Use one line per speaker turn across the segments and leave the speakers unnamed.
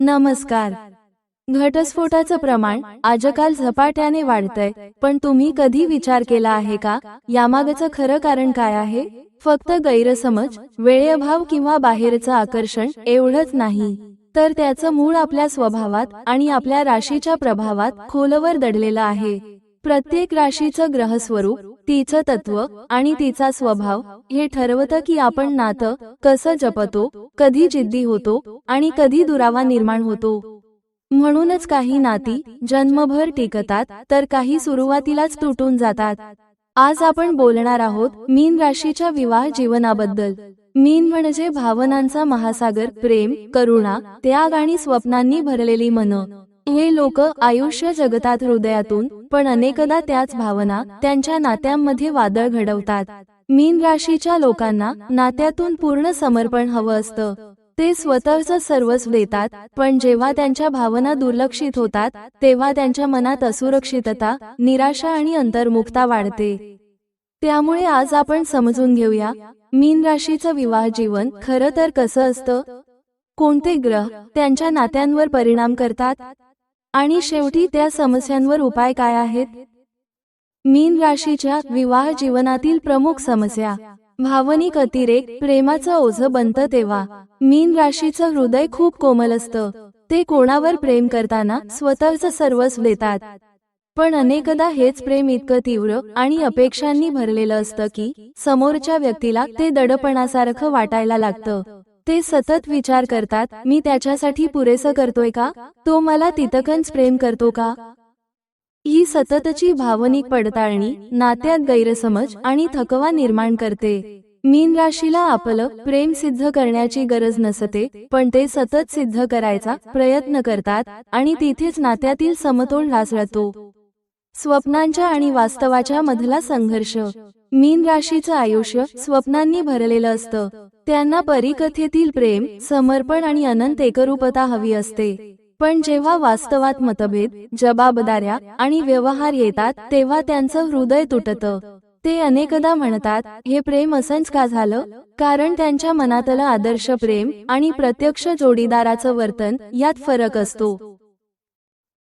नमस्कार. घटस्फोटाचं प्रमाण आजकाल झपाट्याने वाढतंय. पण तुम्ही कधी विचार केला आहे का? यामागचं खरं कारण काय आहे? फक्त गैरसमज वेळेअभाव किंवा बाहेरचं आकर्षण एवढंच नाही. तर त्याचं मूळ आपल्या स्वभावात आणि आपल्या राशीच्या प्रभावात खोलवर दडलेलं आहे. प्रत्येक राशीचं ग्रहस्वरूप तिचं तत्व आणि तिचा स्वभाव हे ठरवतं की आपण नातं कसं जपतो कधी जिद्दी होतो आणि कधी दुरावा निर्माण होतो. म्हणूनच काही नाती जन्मभर टिकतात तर काही सुरुवातीलाच तुटून जातात. आज आपण बोलणार आहोत मीन राशीच्या विवाह जीवनाबद्दल. मीन म्हणजे भावनांचा महासागर प्रेम करुणा त्याग आणि स्वप्नांनी भरलेली मन. हे लोक आयुष्य जगतात हृदयातून पण अनेकदा त्याच भावना त्यांच्या नात्यांमध्ये वादळ घडवतात. मीन राशीच्या लोकांना नात्यातून पूर्ण समर्पण हवं असतं. ते स्वतःच सर्वस्व देतात पण जेव्हा त्यांच्या भावना दुर्लक्षित होतात तेव्हा त्यांच्या मनात असुरक्षितता निराशा आणि अंतर्मुखता वाढते. त्यामुळे आज आपण समजून घेऊया मीन राशीचं विवाह जीवन खरं तर कसं असतं? कोणते ग्रह त्यांच्या नात्यांवर परिणाम करतात? आणि शेवटी त्या समस्यांवर उपाय काय आहेत? मीन राशीच्या विवाह जीवनातील प्रमुख समस्या. भावनिक अतिरेक प्रेमाचं ओझं बनतं तेव्हा. मीन राशीचं हृदय खूप कोमल असतं. ते कोणावर प्रेम करताना स्वतःच सर्वस्व देतात. पण अनेकदा हेच प्रेम इतकं तीव्र आणि अपेक्षांनी भरलेलं असतं की समोरच्या व्यक्तीला ते दडपणासारखं वाटायला लागतं. ते सतत विचार करतात मी त्याच्यासाठी पुरेसं करतोय का? तो मला तितकंच प्रेम करतो का? ही सततची भावनिक पडताळणी नात्यात गैरसमज आणि थकवा निर्माण करते. मीन राशीला आपलं प्रेम सिद्ध करण्याची गरज नसते पण ते सतत सिद्ध करायचा प्रयत्न करतात आणि तिथेच नात्यातील समतोल ढासळतो. स्वप्नांच्या आणि वास्तवाच्या मधला संघर्ष. मीन राशीचं आयुष्य स्वप्नांनी भरलेलं असतं. त्यांना परिकथेतील प्रेम समर्पण आणि अनंत एकरूपता हवी असते. पण जेव्हा वास्तवात मतभेद जबाबदाऱ्या आणि व्यवहार येतात तेव्हा त्यांचं हृदय तुटतं. ते अनेकदा म्हणतात हे प्रेम असंच का झालं? कारण त्यांच्या मनातलं आदर्श प्रेम आणि प्रत्यक्ष जोडीदाराचं वर्तन यात फरक असतो.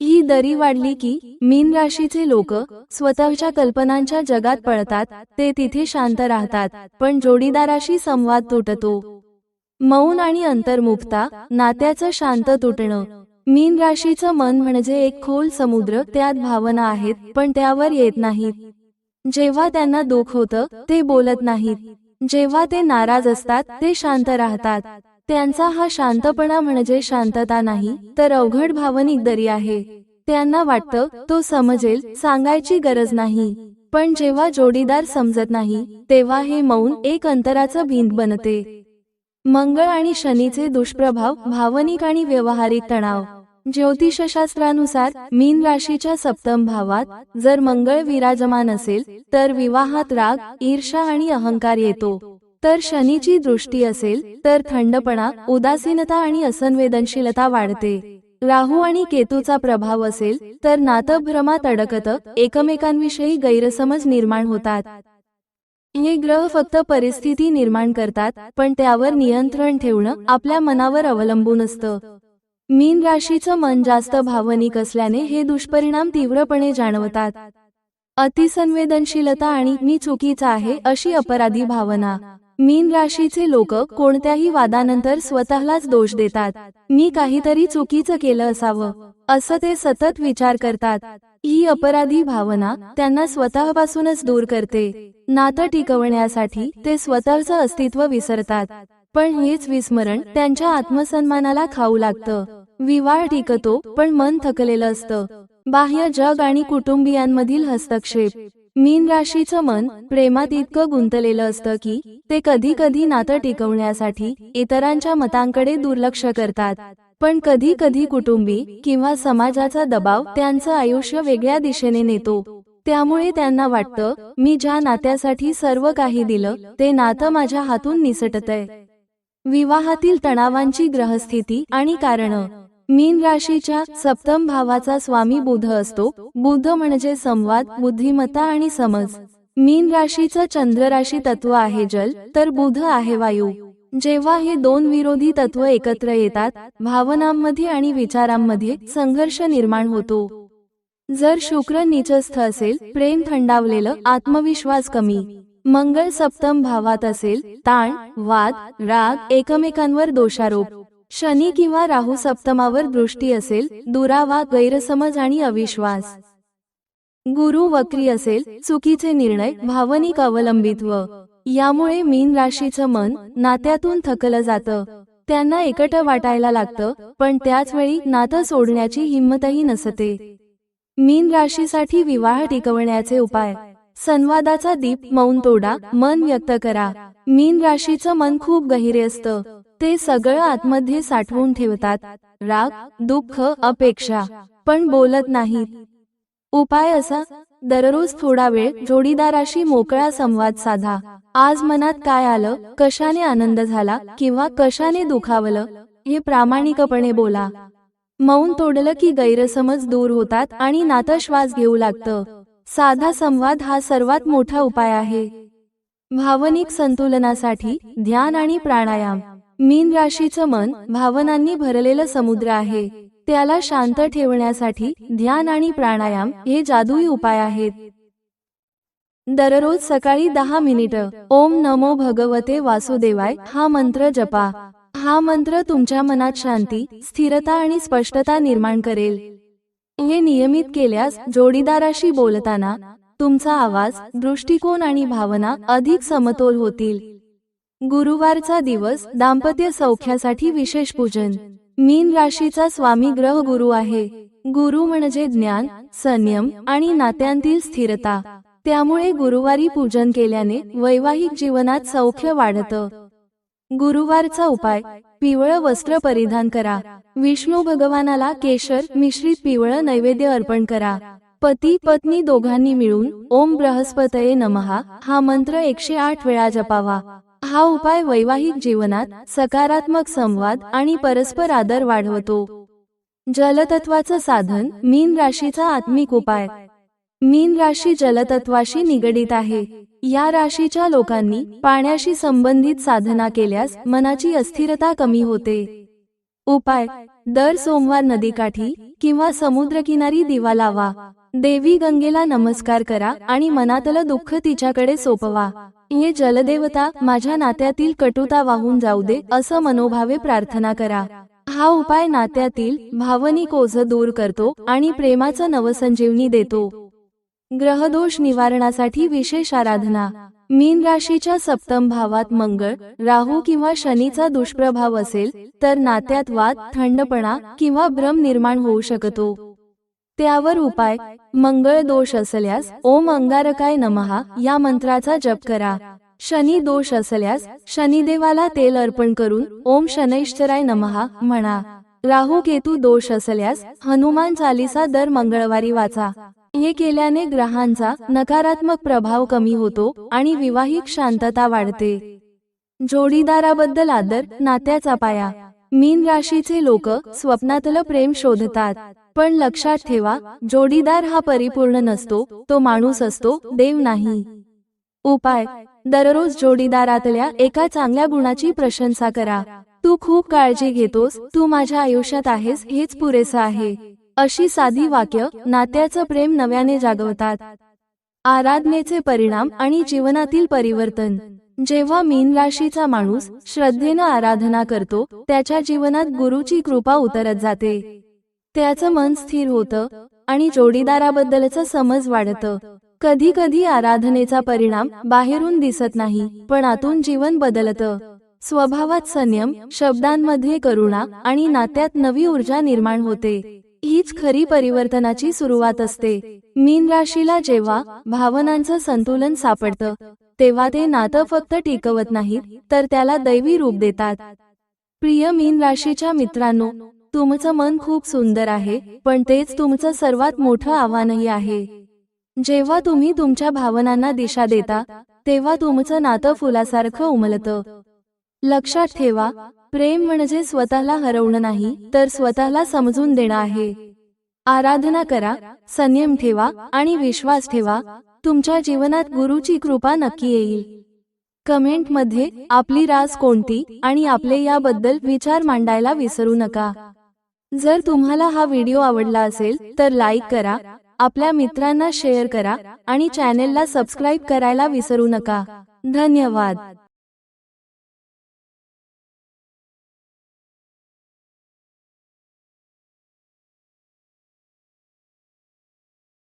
ही दरी वाढली की मीन राशीचे लोक स्वतःच्या कल्पनांच्या जगात पळतात ते तिथे शांत राहतात पण जोडीदाराशी संवाद तुटतो. मौन आणि अंतर्मुखता नात्याचं शांत तुटणं. मीन राशीचं मन म्हणजे एक खोल समुद्र त्यात भावना आहेत पण त्यावर येत नाहीत. जेव्हा त्यांना दुःख होतं ते बोलत नाहीत. जेव्हा ते नाराज असतात ते शांत राहतात. त्यांचा हा शांतपणा म्हणजे शांतता नाही तर अवघड भावनिक दरी आहे. त्यांना वाटतं तो समजेल सांगायची गरज नाही. पण जेव्हा जोडीदार समजत नाही तेव्हा हे मौन एक अंतराचं भिंत बनते. मंगळ आणि शनीचे दुष्प्रभाव भावनिक आणि व्यवहारिक तणाव. ज्योतिषशास्त्रानुसार मीन राशीच्या सप्तम भावात जर मंगळ विराजमान असेल तर विवाहात राग ईर्षा आणि अहंकार येतो. तर शनीची दृष्टी असेल तर थंडपणा उदासीनता आणि असंवेदनशीलता वाढते. राहू आणि केतूचा प्रभाव असेल तर नातं भ्रमात एकमेकांविषयी गैरसमज निर्माण होतात. हे ग्रह फक्त परिस्थिती निर्माण करतात पण त्यावर नियंत्रण ठेवणं आपल्या मनावर अवलंबून असतं. मीन राशीचं मन जास्त भावनिक असल्याने हे दुष्परिणाम तीव्रपणे जाणवतात. अतिसंवेदनशीलता आणि मी चुकीचा आहे अशी अपराधी भावना. मीन राशीचे लोक कोणत्याही वादानंतर स्वतःलाच दोष देतात. मी काहीतरी चुकीचं केलं असावं असं ते सतत विचार करतात. ही अपराधी भावना त्यांना स्वतःपासूनच दूर करते. नातं टिकवण्यासाठी ते स्वतःचं अस्तित्व विसरतात. पण हेच विस्मरण त्यांच्या आत्मसन्मानाला खाऊ लागतं. विवाह टिकतो पण मन थकलेलं असतं. बाह्य जग आणि कुटुंबियांमधील हस्तक्षेप. मीन राशीचं मन प्रेमात इतकं गुंतलेलं असतं की ते कधी कधी नातं टिकवण्यासाठी इतरांच्या मतांकडे दुर्लक्ष करतात. पण कधी कधी कुटुंबी किंवा समाजाचा दबाव त्यांचं आयुष्य वेगळ्या दिशेने नेतो. त्यामुळे त्यांना वाटतं मी ज्या नात्यासाठी सर्व काही दिलं ते नातं माझ्या हातून निसटतंय. विवाहातील तणावांची ग्रहस्थिती आणि कारणं. मीन राशीच्या सप्तम भावाचा स्वामी बुध असतो. बुध म्हणजे संवाद बुद्धिमत्ता आणि समज. मीन राशीचं चंद्र राशी तत्व आहे जल तर बुध आहे वायू. जेव्हा हे दोन विरोधी तत्व एकत्र येतात भावनांमध्ये आणि विचारांमध्ये संघर्ष निर्माण होतो. जर शुक्र नीचस्थ असेल प्रेम थंडावलेलं आत्मविश्वास कमी. मंगळ सप्तम भावात असेल ताण वाद राग एकमेकांवर दोषारोप. शनी किंवा राहू सप्तमावर दृष्टी असेल दुरावा गैरसमज आणि अविश्वास. गुरु वक्री असेल चुकीचे निर्णय भावनिक अवलंबित्व. यामुळे मीन राशीचं मन नात्यातून थकलं जातं. त्यांना एकट वाटायला लागतं पण त्याच वेळी नातं सोडण्याची हिंमतही नसते. मीन राशीसाठी विवाह टिकवण्याचे उपाय. संवादाचा दीप मौन तोडा मन व्यक्त करा. मीन राशीचं मन खूप गहिरे असतं. ते सगळं आतमध्ये साठवून ठेवतात. राग दुःख अपेक्षा. पण बोलत नाहीत. उपाय असा दररोज थोडा वेळ जोडीदाराशी मोकळा संवाद साधा. आज मनात काय आलं कशाने आनंद झाला किंवा कशाने दुखावलं हे प्रामाणिकपणे बोला. मौन तोडलं की गैरसमज दूर होतात आणि नातं श्वास घेऊ लागतं. साधा संवाद हा सर्वात मोठा उपाय आहे. भावनिक संतुलनासाठी ध्यान आणि प्राणायाम. मीन राशीचं मन भावनांनी भरलेलं समुद्र आहे. त्याला शांत ठेवण्यासाठी ध्यान आणि प्राणायाम हे जादुई उपाय आहेत. दररोज सकाळी दहा मिनिट. ओम नमो भगवते वासुदेवाय. हा मंत्र जपा. हा मंत्र तुमच्या मनात शांती स्थिरता आणि स्पष्टता निर्माण करेल. हे नियमित केल्यास जोडीदाराशी बोलताना तुमचा आवाज दृष्टिकोन आणि भावना अधिक समतोल होतील. गुरुवारचा दिवस दाम्पत्य सौख्यासाठी विशेष पूजन. मीन राशीचा स्वामी ग्रह गुरु आहे. गुरु म्हणजे ज्ञान संयम आणि नात्यांतील स्थिरता. त्यामुळे गुरुवारी पूजन केल्याने वैवाहिक जीवनात सौख्य वाढतं. गुरुवारचा उपाय पिवळं वस्त्र परिधान करा. विष्णू भगवानाला केशर मिश्रित पिवळं नैवेद्य अर्पण करा. पती पत्नी दोघांनी मिळून ओम बृहस्पतये नमहा हा मंत्र एकशे आठ वेळा जपावा. हा उपाय वैवाहिक जीवनात सकारात्मक संवाद आणि परस्पर आदर वाढवतो. जलतत्वाचं साधन मीन राशीचा आत्मिक उपाय. मीन राशी जलतत्वाशी निगडीत आहे. या राशीच्या लोकांनी पाण्याशी संबंधित साधना केल्यास मनाची अस्थिरता कमी होते. उपाय. दर सोमवार नदीकाठी किंवा समुद्रकिनारी दिवा लावा. देवी गंगेला नमस्कार करा आणि मनातलं दुःख तिच्याकडे सोपवा. ये जलदेवता माझ्या नात्यातील कटुता वाहून जाऊ दे असं मनोभावे प्रार्थना करा. हा उपाय नात्यातील भावनिक ओझ दूर करतो आणि प्रेमाचं नवसंजीवनी देतो. ग्रहदोष निवारणासाठी विशेष आराधना. मीन राशीच्या सप्तम भावात मंगळ राहू किंवा शनीचा दुष्प्रभाव असेल तर नात्यात वाद थंडपणा किंवा भ्रम निर्माण होऊ शकतो. त्यावर उपाय मंगळ दोष असल्यास ओम अंगारकाय नमहा या मंत्राचा जप करा. शनी दोष असल्यास शनिदेवाला तेल अर्पण करून ओम शनैश्चराय नमहा म्हणा. राहू केतू दोष असल्यास हनुमान चालिसा दर मंगळवारी वाचा. हे केल्याने ग्रहांचा नकारात्मक प्रभाव कमी होतो आणि विवाहिक शांतता वाढते. जोडीदाराबद्दल आदर नात्याचा पाया. मीन राशीचे लोक स्वप्नातलं प्रेम शोधतात. पण लक्षात ठेवा जोडीदार हा परिपूर्ण नसतो तो माणूस असतो देव नाही. उपाय दररोज जोडीदारातल्या एका चांगल्या गुणाची प्रशंसा करा. तू खूप काळजी घेतोस तू माझ्या आयुष्यात आहेस हेच पुरेसं आहे. अशी साधी वाक्य नात्याचं प्रेम नव्याने जागवतात. आराधनेचे परिणाम आणि जीवनातील परिवर्तन. जेव्हा मीन राशीचा माणूस श्रद्धेनं आराधना करतो त्याच्या जीवनात गुरुची कृपा उतरत जाते. त्याचं मन स्थिर होतं आणि जोडीदाराबद्दलचं समज वाढतं. कधी कधी आराधनेचा परिणाम बाहेरून दिसत नाही पण आतून जीवन बदलतं. स्वभावात संयम शब्दांमध्ये करुणा आणि नात्यात नवी ऊर्जा निर्माण होते. हीच खरी परिवर्तनाची सुरुवात असते. मीन राशीला जेव्हा भावनांचं संतुलन सापडतं तेव्हा ते नातं फक्त टिकवत नाहीत तर त्याला दैवी रूप देतात. प्रिय मीन राशीच्या मित्रांनो तुमचं मन खूप सुंदर आहे पण तेच तुमचं सर्वात मोठं आव्हानही आहे. जेव्हा तुम्ही तुमच्या भावनांना दिशा देता तेव्हा तुमचं नातं फुलासारखं उमलतं. लक्षात ठेवा प्रेम म्हणजे स्वतःला हरवणं नाही तर स्वतःला समजून देणं आहे. आराधना करा संयम ठेवा आणि विश्वास ठेवा तुमच्या जीवनात गुरुची कृपा नक्की येईल. कमेंटमध्ये आपली रास कोणती आणि आपले याबद्दल विचार मांडायला विसरू नका. जर तुम्हाला हा व्हिडिओ आवडला असेल तर लाईक करा आपल्या मित्रांना शेअर करा आणि चॅनेलला सबस्क्राईब करायला विसरू नका. धन्यवाद.